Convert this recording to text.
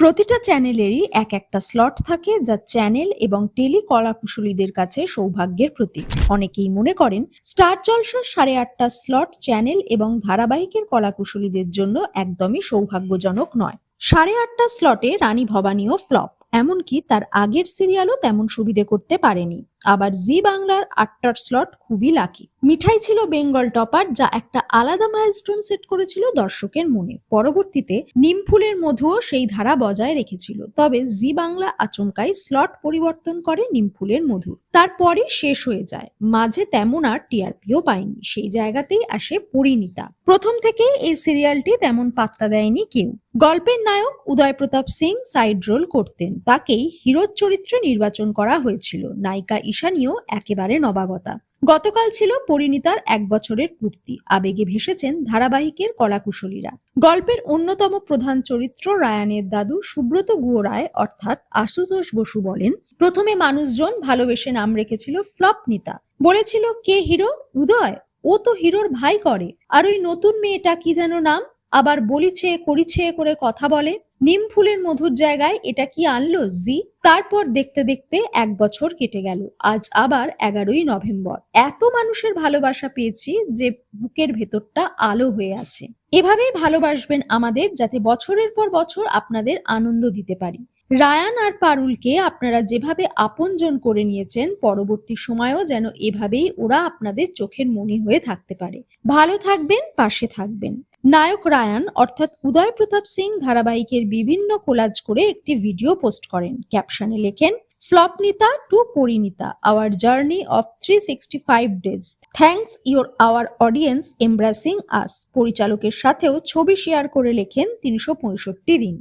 প্রতিটা চ্যানেলেরই এক একটা স্লট থাকে যা চ্যানেল এবং টেলি কলাকুশলীদের কাছে সৌভাগ্যের প্রতীক। অনেকেই মনে করেন স্টার জলসার সাড়ে আটটা স্লট চ্যানেল এবং ধারাবাহিকের কলাকুশলীদের জন্য একদমই সৌভাগ্যজনক নয়। সাড়ে আটটা স্লটে রানী ভবানীও ফ্লপ এমনকি তার আগের সিরিয়ালও তেমন সুবিধে করতে পারেনি। আবার জি বাংলার আটটার স্লট খুবই লাকি মিঠাই ছিল বেঙ্গল টপার, যা একটা আলাদা মাইলস্টোন সেট করেছিল দর্শকের মনে। পরবর্তীতে নিমফুলের মধুও সেই ধারা বজায় রেখেছিল। তবে জি বাংলা আচমকাই স্লট পরিবর্তন করে নিমফুলের মধু। তারপরে শেষ হয়ে যায়। মাঝে তেমন আর টিআরপিও পায়নি। সেই জায়গাতেই আসে পরিণীতা। প্রথম থেকেই এই সিরিয়ালটি তেমন পাত্তা দেয়নি কেউ। গল্পের নায়ক উদয় প্রতাপ সিং সাইড রোল করতেন। তাকেই হিরোর চরিত্রে নির্বাচন করা হয়েছিল। নায়িকা ঈশানীও একেবারে নবাগতা। গতকাল ছিল পরিণীতার এক বছরের পূর্তি। আবেগে ভেসেছেন ধারাবাহিকের কলাকুশলীরা। গল্পের অন্যতম প্রধান চরিত্র রায়ানের দাদু সুব্রত গুহ রায় অর্থাৎ আশুতোষ বসু বলেন, প্রথমে মানুষজন ভালোবেসে নাম রেখেছিল ফ্লপনিতা বলেছিল, কে হিরো? উদয়? ও তো হিরোর ভাই করে। আর ওই নতুন মেয়েটা কি যেন নাম? আবার বলিছে, করিছে করে কথা বলে। নিম ফুলের মধুর জায়গায় এটা কি আনলো? জি। তারপর দেখতে দেখতে এক বছর কেটে গেল। আজ আবার এগারোই নভেম্বর। এত মানুষের ভালোবাসা পেয়েছি যে বুকের ভেতরটা আলো হয়ে আছে। এভাবেই ভালোবাসবেন আমাদের যাতে বছরের পর বছর আপনাদের আনন্দ দিতে পারি। রায়ান আর পারুলকে আপনারা যেভাবে আপনজন করে নিয়েছেন, পরবর্তী সময়েও যেন এভাবেই ওরা আপনাদের চোখের মনি হয়ে থাকতে পারে। ভালো থাকবেন, পাশে থাকবেন। নায়ক রায়ান, অর্থাৎ উদয় প্রতাপ সিং ধারাবাহিকের বিভিন্ন কোলাজ করে একটি ভিডিও পোস্ট করেন। ক্যাপশনে লেখেন, flop Nita to Parineeta our journey of three sixty five days thanks your our audience embracing us. পরিচালকের সাথেও ছবি শেয়ার করে লেখেন তিনশো পঁয়ষট্টি দিন।